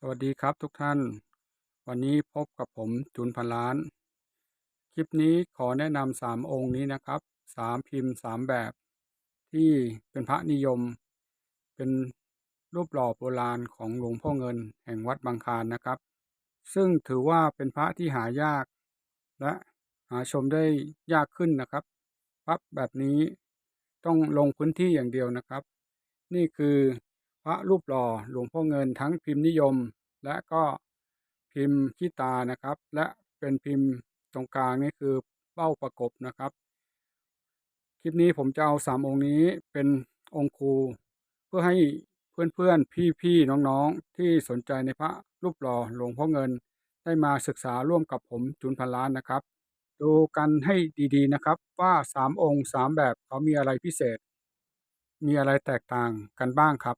สวัสดีครับทุกท่าน วันนี้พบกับผมจุนพันล้าน คลิปนี้ขอแนะนำสามองค์นี้นะครับสามพิมพ์สามแบบ ที่เป็นพระนิยม เป็นรูปหล่อโบราณของหลวงพ่อเงินแห่งวัดบางคานนะครับ ซึ่งถือว่าเป็นพระที่หายาก และหาชมได้ยากขึ้นนะครับพระแบบนี้ต้องลงพื้นที่อย่างเดียวนะครับ นี่คือ ระรูปหล่อหลวงพ่อเงินทั้งพิมพ์นิยม และก็พิมพ์ขี้ตานะครับ และเป็นพิมพ์ตรงกลางนี่คือเป้าประกบนะครับ คลิปนี้ผมจะเอาสามองค์นี้เป็นองค์ครู เพื่อให้เพื่อนๆพี่ๆน้องๆ ที่สนใจในพระรูปหล่อหลวงพ่อเงินได้มาศึกษาร่วมกับผมจุนพันล้านนะครับ ดูกันให้ดีๆนะครับ ว่าสามองค์สามแบบเขามีอะไรพิเศษ มีอะไรแตกต่างกันบ้างครับ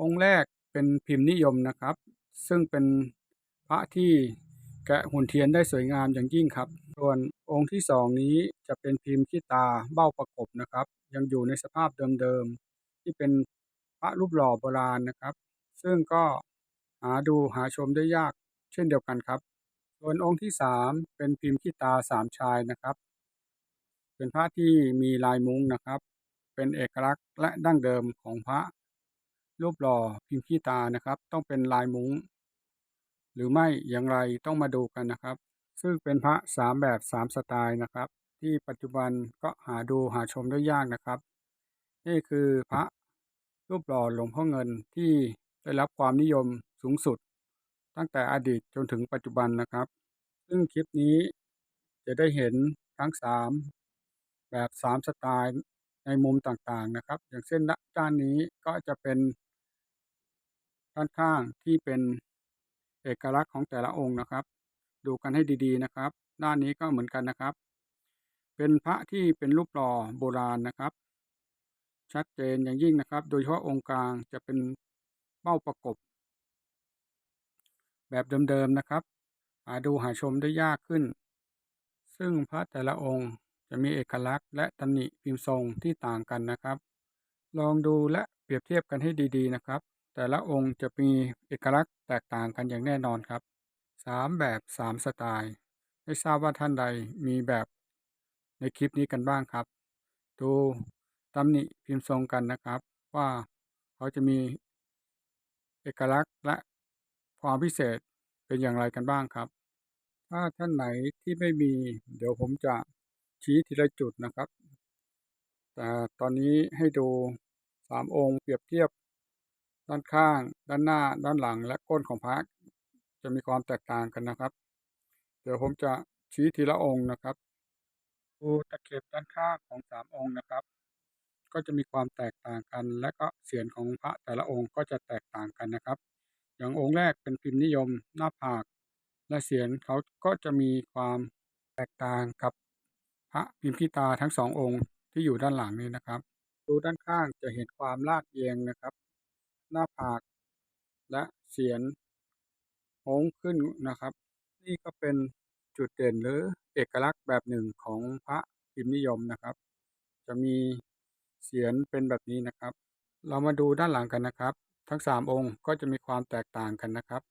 องค์แรกเป็นพิมพ์นิยมนะครับ ซึ่งเป็นพระที่แกะหุ่นเทียนได้สวยงามอย่างยิ่งครับ ส่วนองค์ที่สองนี้จะเป็นพิมพ์ขี้ตาเบ้าประกบนะครับ ยังอยู่ในสภาพเดิมๆที่เป็นพระรูปหล่อโบราณนะครับ ซึ่งก็หาดูหาชมได้ยากเช่นเดียวกันครับ ส่วนองค์ที่สามเป็นพิมพ์ขี้ตาสามชายนะครับ เป็นพระที่มีลายมุ้งนะครับ เป็นเอกลักษณ์และดั้งเดิมของพระ รูปหล่อพิมพ์ขี้ตานะครับ ต้องเป็นลายมุ้ง หรือไม่อย่างไรต้องมาดูกันนะครับ ซึ่งเป็นพระสามแบบสามสไตล์นะครับ ที่ปัจจุบันก็หาดูหาชมได้ยากนะครับ นี่คือพระรูปหล่อหลวงพ่อเงินที่ได้รับความนิยมสูงสุด ตั้งแต่อดีตจนถึงปัจจุบันนะครับ ซึ่งคลิปนี้จะได้เห็นทั้งสามแบบสามสไตล์ในมุมต่างๆนะครับ อย่างเช่นด้านนี้ก็จะเป็น ด้านข้างที่เป็นเอกลักษณ์ของแต่ละองค์นะครับ ดูกันให้ดีๆนะครับ ด้านนี้ก็เหมือนกันนะครับ เป็นพระที่เป็นรูปหล่อโบราณนะครับ ชัดเจนอย่างยิ่งนะครับ โดยเฉพาะองค์กลางจะเป็นเป้าประกบ แบบเดิมๆนะครับหาดูหาชมได้ยากขึ้น ซึ่งพระแต่ละองค์จะมีเอกลักษณ์และตำหนิพิมพ์ทรงที่ต่างกันนะครับ ลองดูและเปรียบเทียบกันให้ดีๆนะครับ แต่ละองค์จะมีเอกลักษณ์แตกต่างกันอย่างแน่นอนครับสามแบบสามสไตล์ไม่ทราบว่าท่านใดมีแบบในคลิปนี้กันบ้างครับ ดูตำหนิพิมพ์ทรงกันนะครับ ว่าเขาจะมีเอกลักษณ์และความพิเศษเป็นอย่างไรกันบ้างครับ ถ้าท่านไหนที่ไม่มี เดี๋ยวผมจะชี้ทีละจุดนะครับ แต่ตอนนี้ให้ดูสามองค์เปรียบเทียบ ด้านข้าง ด้านหน้า ด้านหลัง และก้นของพระจะมีความแตกต่างกันนะครับ เดี๋ยวผมจะชี้ทีละองค์นะครับดูตะเข็บด้านข้างของสามองค์นะครับ ก็จะมีความแตกต่างกัน และก็เสียงของพระแต่ละองค์ก็จะแตกต่างกันนะครับ อย่างองค์แรกเป็นพิมพ์นิยมหน้าผาก และเสียงเขาก็จะมีความแตกต่างกับพระพิมพ์ขีตาทั้งสององค์ที่อยู่ด้านหลังนี้นะครับ ดูด้านข้างจะเห็นความลาดเอียงนะครับ หน้าผาก และเสียงโค้งขึ้นนะครับ นี่ก็เป็นจุดเด่นหรือเอกลักษณ์แบบหนึ่งของพระพิมพ์นิยมนะครับ จะมีเสียงเป็นแบบนี้นะครับ เรามาดูด้านหลังกันนะครับ ทั้งสามองค์ก็จะมีความแตกต่างกันนะครับ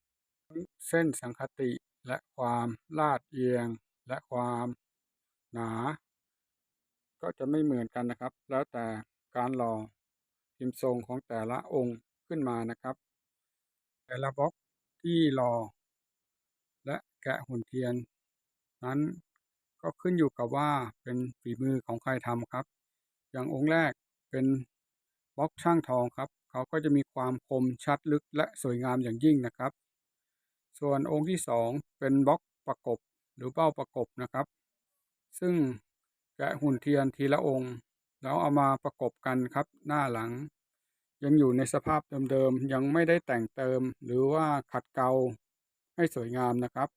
เส้นสังคติและความลาดเอียงและความหนา ก็จะไม่เหมือนกันนะครับ แล้วแต่การหล่อพิมพ์ทรงของแต่ละองค์ ขึ้นมานะครับแต่ละบล็อกที่หล่อและแกะหุ่นเทียน นั้นก็ขึ้นอยู่กับว่าเป็นฝีมือของใครทำครับ อย่างองค์แรกเป็นบล็อกช่างทองครับ เขาก็จะมีความคมชัดลึกและสวยงามอย่างยิ่งนะครับ ส่วนองค์ที่สองเป็นบล็อกประกบหรือเป้าประกบนะครับ ซึ่งแกะหุ่นเทียนทีละองค์ แล้วเอามาประกบกันครับหน้าหลัง ยังอยู่ในสภาพเดิมๆ ยังไม่ได้แต่งเติมหรือว่าขัดเกลาให้สวยงามนะครับ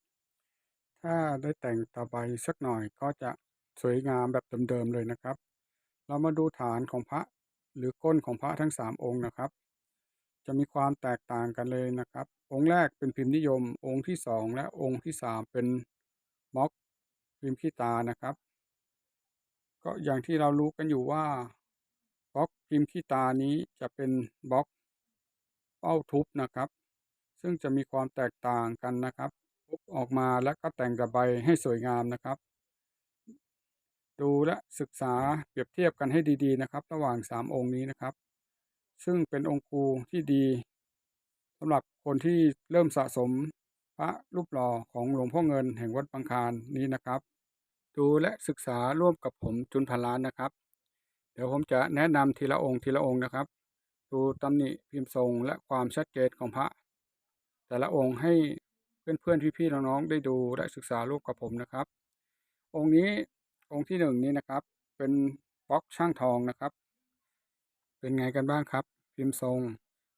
ถ้าได้แต่งตะไบสักหน่อยก็จะสวยงามแบบเดิมๆเลยนะครับ เรามาดูฐานของพระหรือก้นของพระทั้งสามองค์นะครับ จะมีความแตกต่างกันเลยนะครับ องค์แรกเป็นพิมพ์นิยม องค์ที่สองและองค์ที่สามเป็นม็อกพิมพ์ขี้ตานะครับ ก็อย่างที่เรารู้กันอยู่ว่า บล็อกพิมพ์ขี้ตานี้จะเป็นบล็อกเป้าทุบนะครับ ซึ่งจะมีความแตกต่างกันนะครับทุบออกมาแล้วก็แต่งตะไบให้สวยงามนะครับ ดูและศึกษาเปรียบเทียบกันให้ดีๆนะครับ ระหว่างสามองค์นี้นะครับ ซึ่งเป็นองค์ครูที่ดีสำหรับคนที่เริ่มสะสมพระรูปหล่อของหลวงพ่อเงินแห่งวัดบางคานนี้นะครับ ดูและศึกษาร่วมกับผมจุนพันล้านนะครับ ดี๋ยวผมจะแนะนำทีละองค์ทีละองค์นะครับ ดูตำหนิพิมพ์ทรงและความชัดเจนของพระ แต่ละองค์ให้เพื่อนๆพี่ๆน้องๆได้ดูและศึกษาร่วมกับผมนะครับ องค์นี้องค์ที่หนึ่งนี้นะครับ เป็นบล็อกช่างทองนะครับ เป็นไงกันบ้างครับ พิมพ์ทรง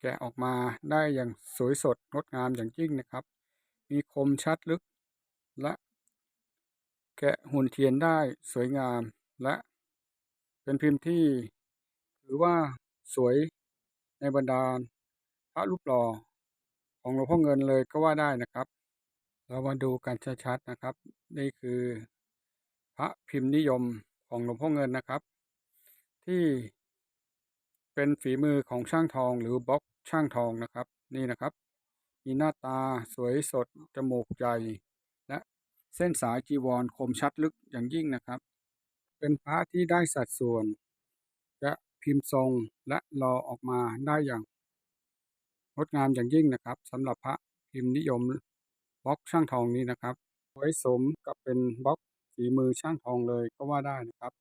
แกะออกมาได้อย่างสวยสดงดงามอย่างยิ่งนะครับ มีคมชัดลึกและ แกะหุ่นเทียนได้สวยงามและ เป็นพิมพ์ที่ถือว่าสวยในบรรดาพระรูปหล่อของหลวงพ่อเงินเลยก็ว่าได้นะครับ เรามาดูกันชัดๆนะครับ นี่คือ พระพิมพ์นิยมของหลวงพ่อเงินนะครับ ที่เป็นฝีมือของช่างทองหรือบล็อกช่างทองนะครับ นี่นะครับ มีหน้าตาสวยสดจมูกใหญ่และเส้นสายจีวรคมชัดลึกอย่างยิ่งนะครับ เป็นพระที่ได้สัดส่วนและพิมพ์ทรงและรอออกมาได้อย่างงดงามอย่างยิ่งนะครับสำหรับพระพิมพ์นิยมบล็อกช่างทองนี้นะครับสวยสมกับเป็นบล็อกฝีมือช่างทองเลยก็ว่าได้นะครับ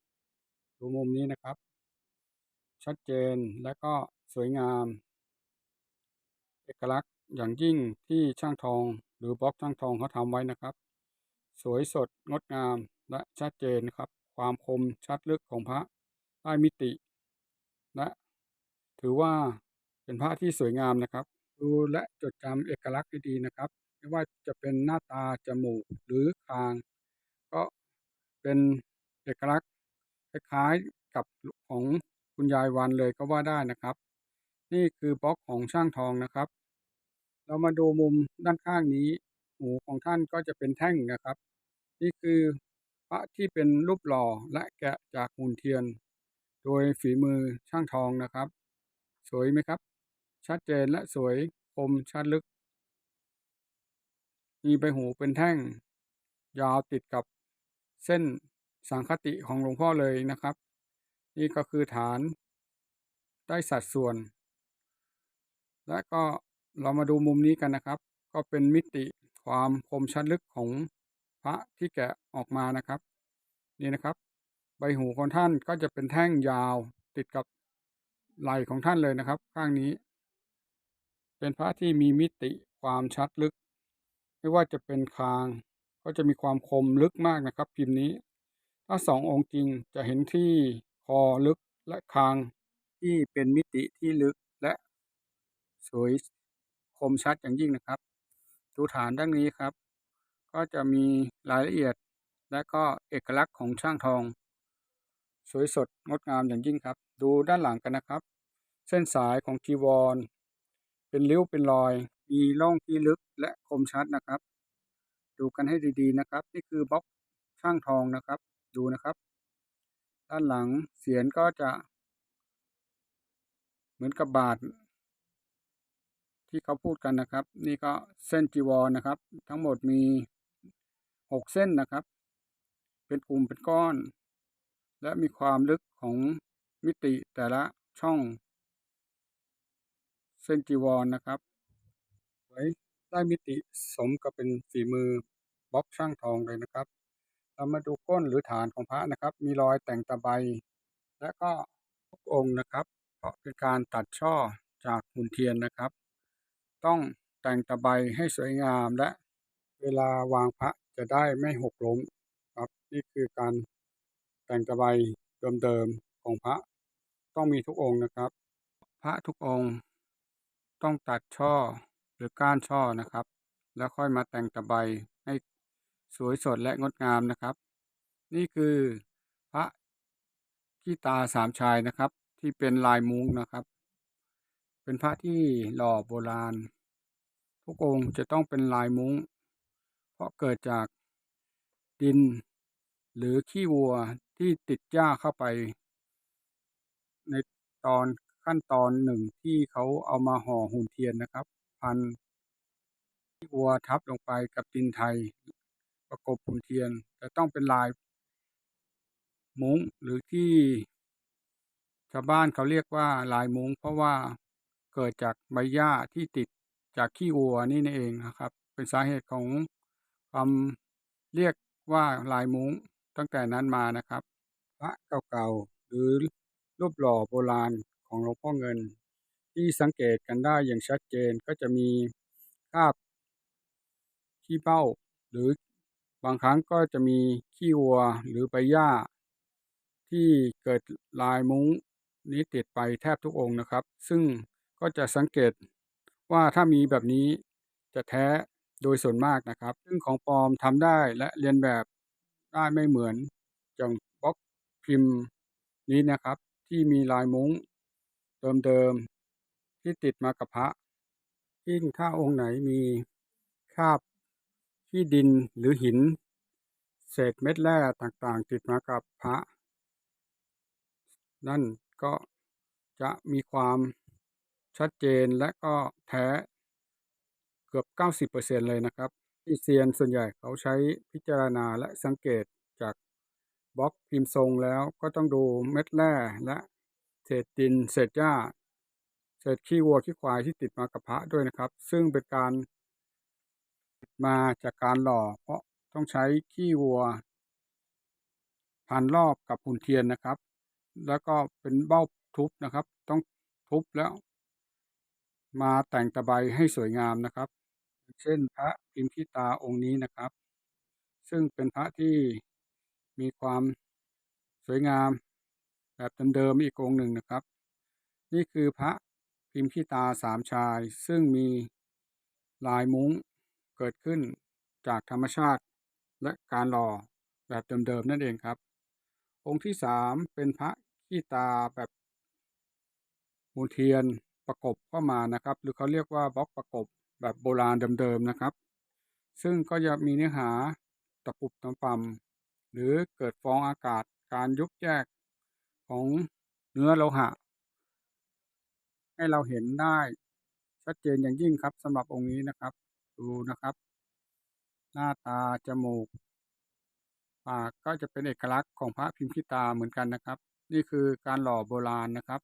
ดูมุมนี้นะครับ ชัดเจนและก็สวยงาม เอกลักษณ์อย่างยิ่งที่ช่างทองหรือบล็อกช่างทองเขาทำไว้นะครับ สวยสดงดงามและชัดเจนครับ ความคมชัดลึกของพระได้มิติและถือว่าเป็นพระที่สวยงามนะครับ ดูและจดจำเอกลักษณ์ให้ดีนะครับ ไม่ว่าจะเป็นหน้าตาจมูกหรือคาง ก็เป็นเอกลักษณ์คล้ายๆกับของคุณยายวันเลยก็ว่าได้นะครับ นี่คือบล็อกของช่างทองนะครับ เรามาดูมุมด้านข้างนี้ หูของท่านก็จะเป็นแท่งนะครับ นี่คือ พระที่เป็นรูปหล่อและแกะจากหุ่นเทียน โดยฝีมือช่างทองนะครับ สวยไหมครับ ชัดเจนและสวยคมชัดลึก มีใบหูเป็นแท่ง ยาวติดกับเส้นสังคติของหลวงพ่อเลยนะครับ นี่ก็คือฐานได้สัดส่วน และก็เรามาดูมุมนี้กันนะครับ ก็เป็นมิติความคมชัดลึกของ พระที่แกะออกมานะครับ นี่นะครับ ใบหูของท่านก็จะเป็นแท่งยาวติดกับไหล่ของท่านเลยนะครับ ข้างนี้ เป็นพระที่มีมิติความชัดลึก ไม่ว่าจะเป็นคาง ก็จะมีความคมลึกมากนะครับ พิมพ์นี้ ถ้าสององค์จริงจะเห็นที่คอลึกและคางที่เป็นมิติที่ลึกและสวยคมชัดอย่างยิ่งนะครับดูฐานด้านนี้ครับ ก็จะมีรายละเอียด และก็เอกลักษณ์ของช่างทอง สวยสดงดงามอย่างยิ่งครับ ดูด้านหลังกันนะครับ เส้นสายของจีวร เป็นริ้วเป็นรอย มีร่องที่ลึกและคมชัดนะครับ ดูกันให้ดีๆนะครับ นี่คือบล็อกช่างทองนะครับ ดูนะครับ ด้านหลังเสียนก็จะ เหมือนกับบาทที่เขาพูดกันนะครับ นี่ก็เส้นจีวรนะครับ ทั้งหมดมี หกเส้นนะครับ เป็นกลุ่มเป็นก้อน และมีความลึกของมิติแต่ละช่อง เส้นจีวรนะครับ ไว้ได้มิติสมกับเป็นฝีมือบล็อกช่างทองเลยนะครับ เรามาดูก้นหรือฐานของพระนะครับ มีรอยแต่งตะไบและก็ทุกองค์นะครับ เพราะเป็นการตัดช่อจากหุ่นเทียนนะครับ ต้องแต่งตะไบให้สวยงามและเวลาวางพระ จะได้ไม่หกล้มครับนี่คือการแต่งตะไบเดิมๆของพระ ต้องมีทุกองค์นะครับ พระทุกองค์ต้องตัดช่อหรือก้านช่อนะครับ แล้วค่อยมาแต่งตะไบให้สวยสดและงดงามนะครับ นี่คือพระขี้ตาสามชายนะครับ ที่เป็นลายมุ้งนะครับ เป็นพระที่หล่อโบราณ ทุกองค์จะต้องเป็นลายมุ้ง ราะเกิดจากดิน หรือขี้วัวที่ติดหญ้าเข้าไป ในตอนขั้นตอนหนึ่งที่เขาเอามาห่อหุ่นเทียนนะครับ พันที่วัวทับลงไปกับดินไทย ประกบหุ่นเทียนแต่ต้องเป็นลาย มุ้งหรือที่ชาวบ้านเขาเรียกว่าลายมุ้งเพราะว่าเกิดจากใบหญ้าที่ติดจากขี้วัวนี่เองนะครับ เป็นสาเหตุของ ความเรียกว่าลายมุ้งตั้งแต่นั้นมานะครับพระเก่าๆหรือรูปหล่อโบราณของหลวงพ่อเงิน ที่สังเกตกันได้อย่างชัดเจนก็จะมีคราบขี้เบ้า หรือบางครั้งก็จะมีขี้วัวหรือใบหญ้า ที่เกิดลายมุ้งนี้ติดไปแทบทุกองค์นะครับ ซึ่งก็จะสังเกตว่าถ้ามีแบบนี้จะแท้ โดยส่วนมากนะครับ ซึ่งของปลอมทำได้และเรียนแบบได้ไม่เหมือนอย่างบล็อกพิมพ์นี้นะครับ ที่มีลายมุ้งเดิมๆที่ติดมากับพระยิ่งถ้าองค์ไหนมีคาบขี้ดินหรือหิน เศษเม็ดแร่ต่างๆ ติดมากับพระ นั่นก็จะมีความชัดเจนและก็แท้ เกือบ 90%เลยนะครับที่เซียนส่วนใหญ่เขาใช้พิจารณาและสังเกตจากบล็อกพิมพ์ทรงแล้วก็ต้องดูเม็ดแร่และเศษดิน เศษหญ้า เศษขี้วัวขี้ควายที่ติดมากับพระด้วยนะครับ ซึ่งเป็นการมาจากการหล่อ เพราะต้องใช้ขี้วัวพันรอบกับหุ่นเทียนนะครับ แล้วก็เป็นเบ้าทุบนะครับ ต้องทุบแล้ว มาแต่งตะไบให้สวยงามนะครับ เช่นพระพิมพิตาองค์นี้นะครับ ซึ่งเป็นพระที่มีความสวยงามแบบเดิมๆอีกองหนึ่งนะครับ นี่คือพระพิมพิตาสามชาย ซึ่งมีลายมุ้งเกิดขึ้นจากธรรมชาติและการหล่อแบบเดิมๆนั่นเองครับ องค์ที่สามเป็นพระขี้ตาแบบมูเทียนประกบเข้ามานะครับ หรือเขาเรียกว่าบล็อกประกบ แบบโบราณเดิมๆนะครับ ซึ่งก็จะมีเนื้อหาตะปุบตะปำหรือเกิดฟองอากาศการยุบแยกของเนื้อโลหะ ให้เราเห็นได้ชัดเจนอย่างยิ่งครับสำหรับองค์นี้นะครับ ดูนะครับ หน้าตาจมูกปากก็จะเป็นเอกลักษณ์ของพระพิมพิตาเหมือนกันนะครับ นี่คือการหล่อโบราณนะครับ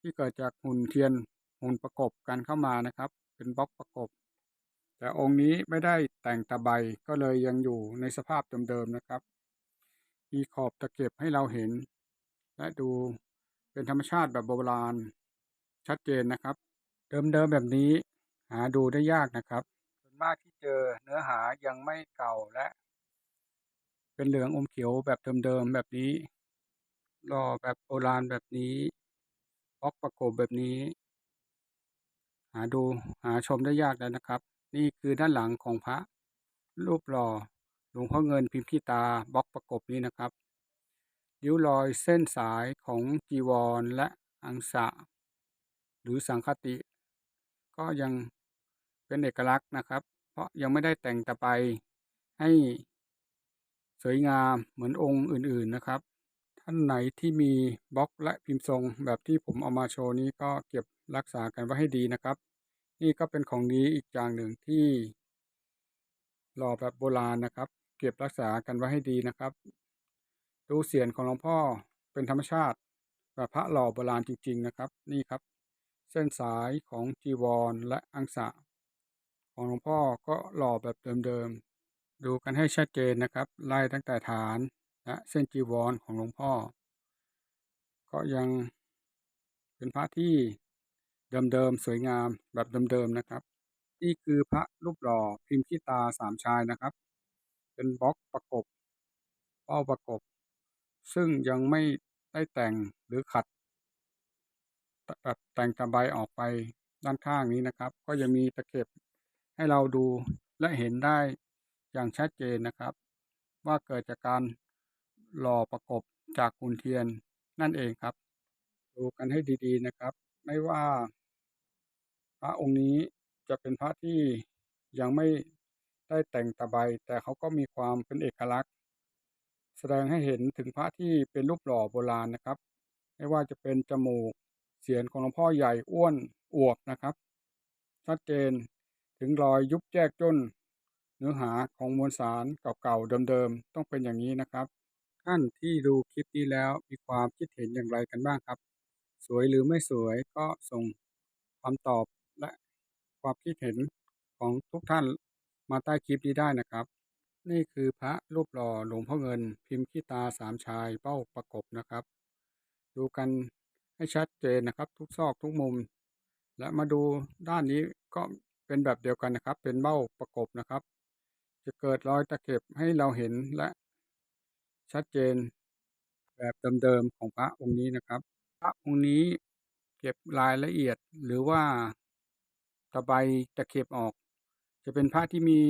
ที่เกิดจากหุ่นเทียนหุ่นประกบกันเข้ามานะครับ เป็นบล็อกประกบ แต่องค์นี้ไม่ได้แต่งตะไบก็เลยยังอยู่ในสภาพเดิมๆนะครับ มีขอบตะเก็บให้เราเห็น และดูเป็นธรรมชาติแบบโบราณ ชัดเจนนะครับ เดิมๆแบบนี้หาดูได้ยากนะครับส่วนมากที่เจอเนื้อหายังไม่เก่าและ เป็นเหลืองอมเขียวแบบเดิมๆแบบนี้หล่อแบบโบราณแบบนี้บล็อกประกบแบบนี้ หาดูหาชมได้ยากแล้วนะครับ นี่คือด้านหลังของพระ รูปหล่อหลวงพ่อเงินพิมพิตาบล็อกประกบนี้นะครับริ้วรอยเส้นสายของจีวรและอังสะ หรือสังคติ ก็ยังเป็นเอกลักษณ์นะครับ เพราะยังไม่ได้แต่งตะไปให้สวยงามเหมือนองค์อื่นๆนะครับ ท่านไหนที่มีบล็อกและพิมพ์ทรงแบบที่ผมเอามาโชว์นี้ก็เก็บ รักษากันไว้ให้ดีนะครับ นี่ก็เป็นของดีอีกอย่างหนึ่งที่หล่อแบบโบราณนะครับ เก็บรักษากันไว้ให้ดีนะครับ ดูเสียนของหลวงพ่อเป็นธรรมชาติแบบพระหล่อโบราณจริง ๆ นะครับ นี่ครับ เส้นสายของจีวรและอังสะ ของหลวงพ่อก็หล่อแบบเดิมๆดูกันให้ชัดเจนนะครับ ไล่ตั้งแต่ฐานและเส้นจีวรของหลวงพ่อ ก็ยังเป็นพระที่ เดิมๆสวยงามแบบเดิมๆนะครับ นี่คือพระรูปหล่อพิมพ์ขี้ตาสามชายนะครับ เป็นบล็อกประกบเป้าประกบ ซึ่งยังไม่ได้แต่งหรือขัดแบบแต่งตะไบออกไปด้านข้างนี้นะครับ ก็ยังมีตะเข็บให้เราดูและเห็นได้อย่างชัดเจนนะครับ ว่าเกิดจากการหล่อประกบจากหุ่นเทียนนั่นเองครับ ดูกันให้ดีๆนะครับ ไม่ว่า พระองค์นี้จะเป็นพระที่ยังไม่ได้แต่งตะไบแต่เขาก็มีความเป็นเอกลักษณ์ แสดงให้เห็นถึงพระที่เป็นรูปหล่อโบราณนะครับ ไม่ว่าจะเป็นจมูกเสียนของหลวงพ่อใหญ่อ้วนอวบนะครับ ชัดเจนถึงรอยยุบแยกย่นเนื้อหาของมวลสารเก่าๆเดิมๆต้องเป็นอย่างนี้นะครับ ท่านที่ดูคลิปนี้แล้วมีความคิดเห็นอย่างไรกันบ้างครับ สวยหรือไม่สวยก็ส่งคำตอบ ความคิดเห็นของทุกท่านมาใต้คลิปนี้ได้นะครับ นี่คือพระรูปหล่อหลวงพ่อเงิน พิมพ์ขี้ตาสามชายเป้าประกบนะครับ ดูกันให้ชัดเจนนะครับ ทุกซอกทุกมุม และมาดูด้านนี้ก็เป็นแบบเดียวกันนะครับ เป็นเบ้าประกบนะครับ จะเกิดรอยตะเข็บให้เราเห็นและชัดเจนแบบเดิมๆของพระองค์นี้นะครับ พระองค์นี้เก็บรายละเอียดหรือว่า ตะไบตะเข็บออก จะเป็นพระที่มี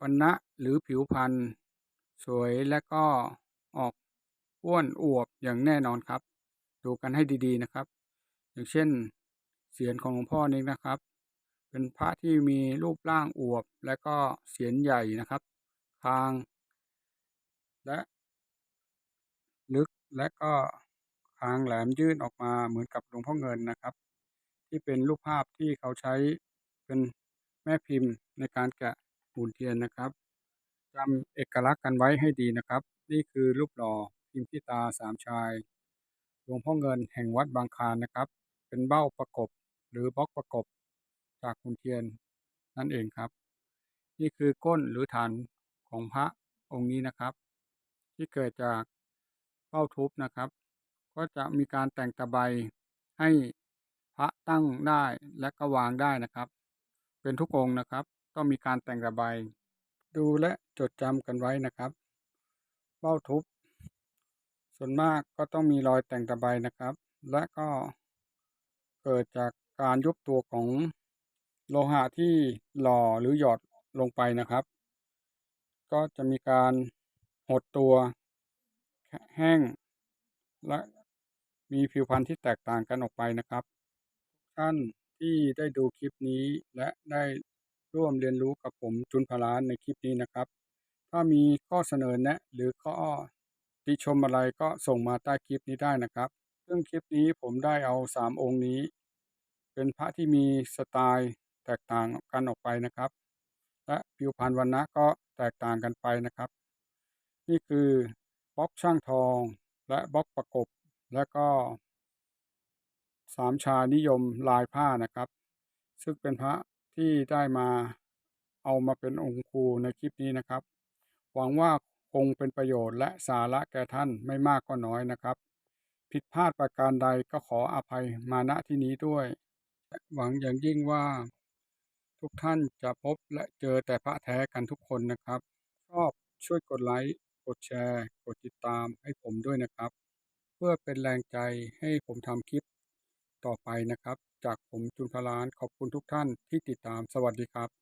วันณะหรือผิวพรรณสวยและก็ออกอ้วนอวบอย่างแน่นอนครับ ดูกันให้ดีๆนะครับ อย่างเช่นเสียนของหลวงพ่อนี้นะครับ เป็นพระที่มีรูปร่างอวบ และก็เสียนใหญ่นะครับคางและ ลึกและก็คางแหลมยื่นออกมาเหมือนกับหลวงพ่อเงินนะครับ ที่เป็นรูปภาพที่เขาใช้เป็นแม่พิมพ์ในการแกะหุ่นเทียนนะครับจำเอกลักษณ์กันไว้ให้ดีนะครับ นี่คือรูปหล่อพิมพ์ที่ตาสามชายหลวงพ่อเงินแห่งวัดบางคานนะครับ เป็นเบ้าประกบหรือบล็อกประกบจากหุ่นเทียนนั่นเองครับ นี่คือก้นหรือฐานของพระองค์นี้นะครับ ที่เกิดจากเป้าทุบนะครับ ก็จะมีการแต่งตะไบให้ ระตั้งได้และก็วางได้นะครับ เป็นทุกองค์นะครับ ต้องมีการแต่งตะไบดูและจดจำกันไว้นะครับเป้าทุบ ส่วนมากก็ต้องมีรอยแต่งตะไบนะครับ และก็เกิดจากการยุบตัวของโลหะที่หล่อหรือหยอดลงไปนะครับ ก็จะมีการหดตัวแห้งและมีผิวพรรณที่แตกต่างกันออกไปนะครับ ท่านที่ได้ดูคลิปนี้ และได้ร่วมเรียนรู้กับผมจุนพลานในคลิปนี้นะครับ ถ้ามีข้อเสนอแนะ หรือข้อติชมอะไรก็ส่งมาใต้คลิปนี้ได้นะครับ ซึ่งคลิปนี้ผมได้เอาสามองค์นี้ เป็นพระที่มีสไตล์แตกต่างกันออกไปนะครับ และผิวพรรณวันนะก็แตกต่างกันไปนะครับ นี่คือบล็อกช่างทองและบล็อกประกบและก็ สามชานิยมลายผ้านะครับ ซึ่งเป็นพระที่ได้มาเอามาเป็นองค์ครูในคลิปนี้นะครับ หวังว่าคงเป็นประโยชน์และสาระแก่ท่านไม่มากก็น้อยนะครับ ผิดพลาดประการใดก็ขออภัยมาณที่นี้ด้วย หวังอย่างยิ่งว่า ทุกท่านจะพบและเจอแต่พระแท้กันทุกคนนะครับ ชอบช่วยกดไลค์ กดแชร์ กดติดตามให้ผมด้วยนะครับ เพื่อเป็นแรงใจให้ผมทำคลิป ต่อไปนะครับ จากผมจุนพลานขอบคุณทุกท่านที่ติดตามสวัสดีครับ